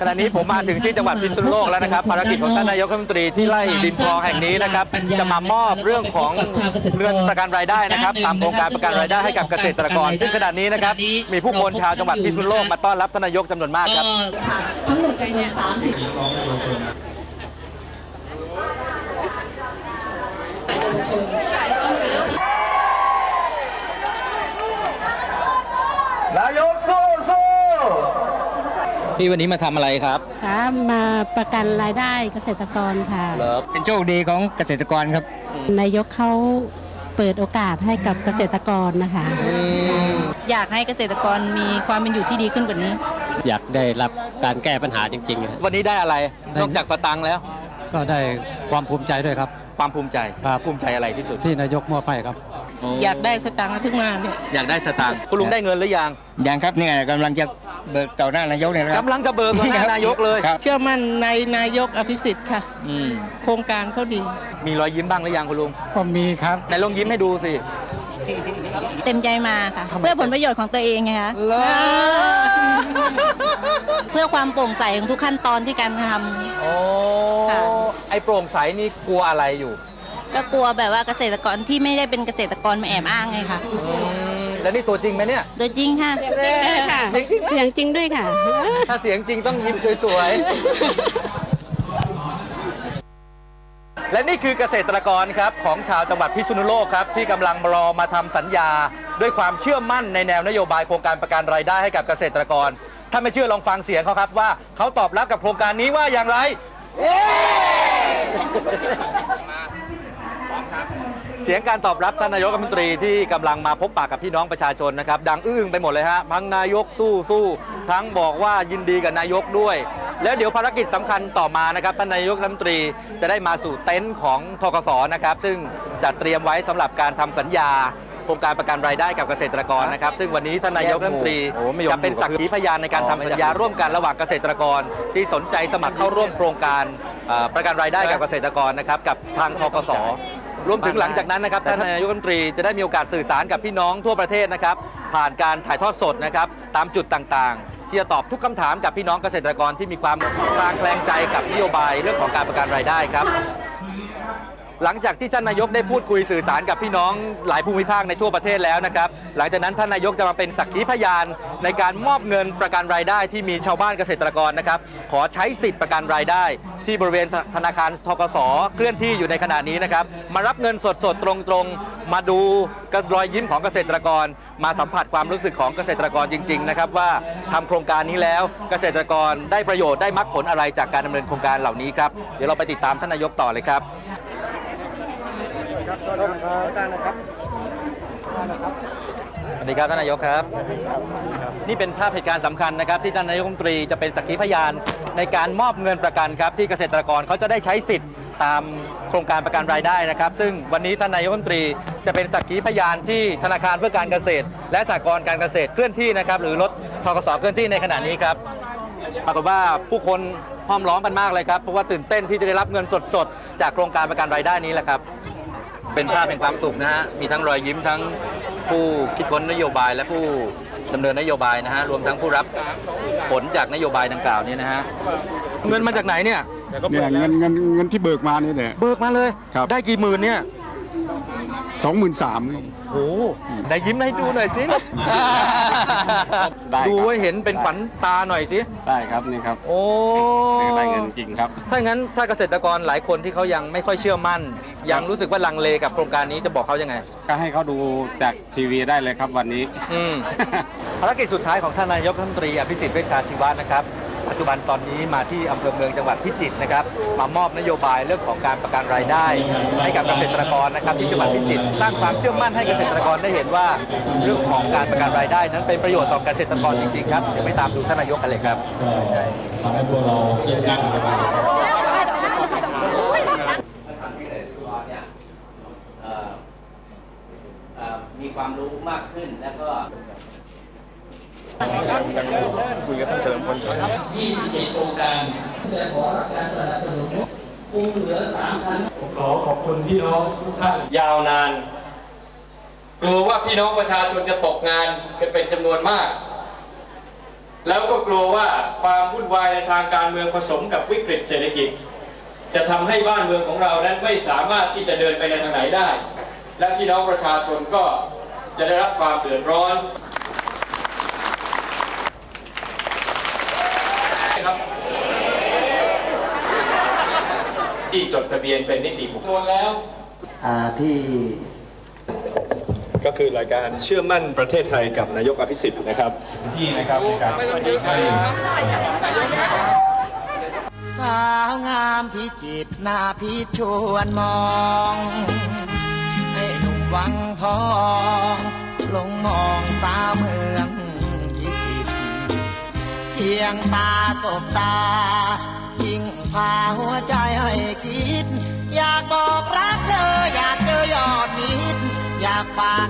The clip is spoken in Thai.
ขณะนี้ผมมาถึงที่จังหวัดพิษณุโลกแล้วนะครับภารกิจของท่านนายกรัฐมนตรีที่ไร่ดินทองแห่งนี้นะครับจะมามอบเรื่องของเงินประกันรายได้นะครับตามโครงการประกันรายได้ให้กับเกษตรกร ซึ่งขณะนี้นะครับมีผู้คนชาวจังหวัดพิษณุโลกมาต้อนรับท่านนายกจำนวนมากครับค่ะทั้งหมดจำนวน30 นายกสู้สู้ พี่วันนี้มาทำอะไรครับค่ะมาประกันรายได้เกษตรกรค่ะเป็นโชคดีของเกษตรกรครับ นายกเขาเปิดโอกาสให้กับเกษตรกรนะคะ อยากให้เกษตรกรมีความเป็นอยู่ที่ดีขึ้นกว่านี้ อยากได้รับการแก้ปัญหาจริงๆครับวันนี้ได้อะไรได้นอกจากสตังค์แล้ว ก็ได้ความภูมิใจด้วยครับ ความภูมิใจ ครับ ภูมิใจอะไรที่สุด ที่นายกมอบให้ครับ อยากได้สตางค์ถึงมาเนี่ยอยากได้สตังค์คุณลุงได้เงินหรือยังยังครับนี่ไงกำลังจะเบิกต่อหน้านายกเนี่ยนะครับ กำลังจะเบิกต่อหน้านายกเลยครับ เชื่อมั่นในนายกอภิสิทธิ์ค่ะ อืมโครงการเขาดี มีรอยยิ้มบ้างหรือยังคุณลุงก็มีครับ ไหนลองยิ้มให้ดูสิ เต็มใจมาค่ะเพื่อผลประโยชน์ของตัวเองไงคะเหรอเพื่อความโปร่งใสของทุกขั้นตอนที่การทโอ้ค่ะ ไอโปร่งใสนี่กลัวอะไรอยู่ำ ก็กลัวแบบว่าเกษตรกรที่ไม่ได้เป็นเกษตรกรมาแอบอ้างไงค่ะอืมแล้วนี่ตัวจริงไหมเนี่ยโดยจริงค่ะ ค่ะเสียงจริงด้วยค่ะ ถ้าเสียงจริงต้องยิ้มสวยๆ และนี่คือเกษตรกรครับของชาวจังหวัดพิษณุโลกครับที่กำลังรอมาทำสัญญา ด้วยความเชื่อมั่นในแนวนโยบายโครงการประกันรายได้ให้กับเกษตรกร ถ้าไม่เชื่อลองฟังเสียงเขาครับว่าเขาตอบรับกับโครงการนี้ว่าอย่างไร เสียงการตอบรับท่านนายกรัฐมนตรีที่กำลังมาพบปากกับพี่น้องประชาชนนะครับ ดังอึ้งไปหมดเลยฮะทั้งนายกสู้สู้ทั้งบอกว่ายินดีกับนายกด้วย แล้วเดี๋ยวภารกิจสำคัญต่อมานะครับท่านนายกรัฐมนตรีจะได้มาสู่เต็นท์ของทกสนะครับ ซึ่งจัดเตรียมไว้สำหรับการทำสัญญาโครงการประกันรายได้กับเกษตรกรนะครับ ซึ่งวันนี้ท่านนายกรัฐมนตรีจะเป็นสักขีพยานในการทำสัญญาร่วมกันระหว่างเกษตรกร ที่สนใจสมัครเข้าร่วมโครงการเอ่อประกันรายได้กับเกษตรกรนะครับกับทางทกส รวมถึงหลังจากนั้นนะครับท่านนายกรัฐมนตรีจะได้มีโอกาสสื่อสารกับพี่น้องทั่วประเทศนะครับ ผ่านการถ่ายทอดสดนะครับ ตามจุดต่างๆ ที่จะตอบทุกคำถามกับพี่น้องเกษตรกรที่มีความคลางแคลงใจกับนโยบายเรื่องของการประกันรายได้ครับ หลังจากที่ท่านนายกได้พูดคุยสื่อสารกับพี่น้องหลายภูมิภาคในทั่วประเทศแล้วนะครับ หลังจากนั้นท่านนายกจะมาเป็นสักขีพยานในการมอบเงินประกันรายได้ที่มีชาวบ้านเกษตรกรนะครับ ขอใช้สิทธิ์ประกันรายได้ ที่บริเวณธนาคารทกสเคลื่อนที่อยู่ในขณะนี้นะครับ มารับเงินสดๆตรงๆ มาดูกรอยยิ้มของเกษตรกร มาสัมผัสความรู้สึกของเกษตรกรจริง ๆ นะครับ ว่าทำโครงการนี้แล้วเกษตรกรได้ประโยชน์ได้มรรคผลอะไรจากการดำเนินโครงการเหล่านี้ครับเดี๋ยวเราไปติดตามท่านนายกต่อเลยครับ สวัสดีครับท่านนายกครับ นี่เป็นภาพเหตุการณ์สำคัญนะครับ ที่ท่านนายกรัฐมนตรีจะเป็นสักขีพยานในการมอบเงินประกันครับ ที่เกษตรกรเขาจะได้ใช้สิทธิ์ตามโครงการประกันรายได้นะครับ ซึ่งวันนี้ท่านนายกรัฐมนตรีจะเป็นสักขีพยานที่ธนาคารเพื่อการเกษตร และสหกรณ์การเกษตรเคลื่อนที่นะครับ หรือรถทกสเคลื่อนที่ในขณะนี้ครับปรากฏว่าผู้คนห้อมล้อมกันมากเลยครับเพราะว่าตื่นเต้นที่จะได้รับเงินสดๆจากโครงการประกันรายได้นี้แหละครับ เป็นภาพแห่งความสุขนะฮะ มีทั้งรอยยิ้มทั้งผู้คิดค้นนโยบายและผู้ดำเนินนโยบายนะฮะ รวมทั้งผู้รับผลจากนโยบายดังกล่าวนี้นะฮะ เงินมาจากไหนเนี่ย เนี่ยเงินเงินเงินที่เบิกมานี่เนี่ย เบิกมาเลย ครับ ได้กี่หมื่นเนี่ย สองหมื่นสาม โอ้โหได้ยิ้มให้ดูหน่อยสิ ได้ครับ ดูให้เห็นเป็นขวัญตาหน่อยสิ ได้ครับนี่ครับโอ้ ได้เงินจริงครับ ถ้างั้นถ้าเกษตรกรหลายคนที่เขายังไม่ค่อยเชื่อมั่น ยังรู้สึกว่าลังเลกับโครงการนี้จะบอกเขายังไง ก็ให้เขาดูจากทีวีได้เลยครับวันนี้ อืม ภารกิจสุดท้ายของท่านนายกรัฐมนตรีอภิสิทธิ์เวชชาชีวะนะครับ ปัจจุบันตอนนี้มาที่อำเภอเมืองจังหวัดพิจิตรนะครับ มามอบนโยบายเรื่องของการประกันรายได้ ให้กับเกษตรกรนะครับ ที่จังหวัดพิจิตรสร้างความเชื่อมั่นให้เกษตรกรได้เห็นว่า เรื่องของการประกันรายได้นั้นเป็นประโยชน์ต่อเกษตรกรจริงๆครับเดี๋ยวไปตามดูท่านนายกกันเลยครับมีความรู้มากขึ้นแล้วก็ คุยกับท่านเฉลิมพลก่อน21โครงการเพื่อขอรับการสนับสนุนปูเหลือ3,000ขอขอบคุณพี่น้องทุกท่านยาวนาน กลัวว่าพี่น้องประชาชนจะตกงานกันเป็นจำนวนมาก แล้วก็กลัวว่าความวุ่นวายในทางการเมืองผสมกับวิกฤตเศรษฐกิจ จะทำให้บ้านเมืองของเรานั้นไม่สามารถที่จะเดินไปในทางไหนได้ และพี่น้องประชาชนก็จะได้รับความเดือดร้อนครับ ที่จดทะเบียนเป็นนิติบุคคลแล้ว อ่าที่ ก็คือรายการเชื่อมั่นประเทศไทยกับนายกอภิสิทธิ์นะครับ ที่นะครับในการให้สาวงามพิจิตรหน้าพิชวนมองให้หนุ่มวังทองลงมองสาวเมืองพิจิตรเพียงตาสบตา ยิ่งพาหัวใจให้คิด อยากบอกรักเธออยากเจอยอดมิตรอยากฝาก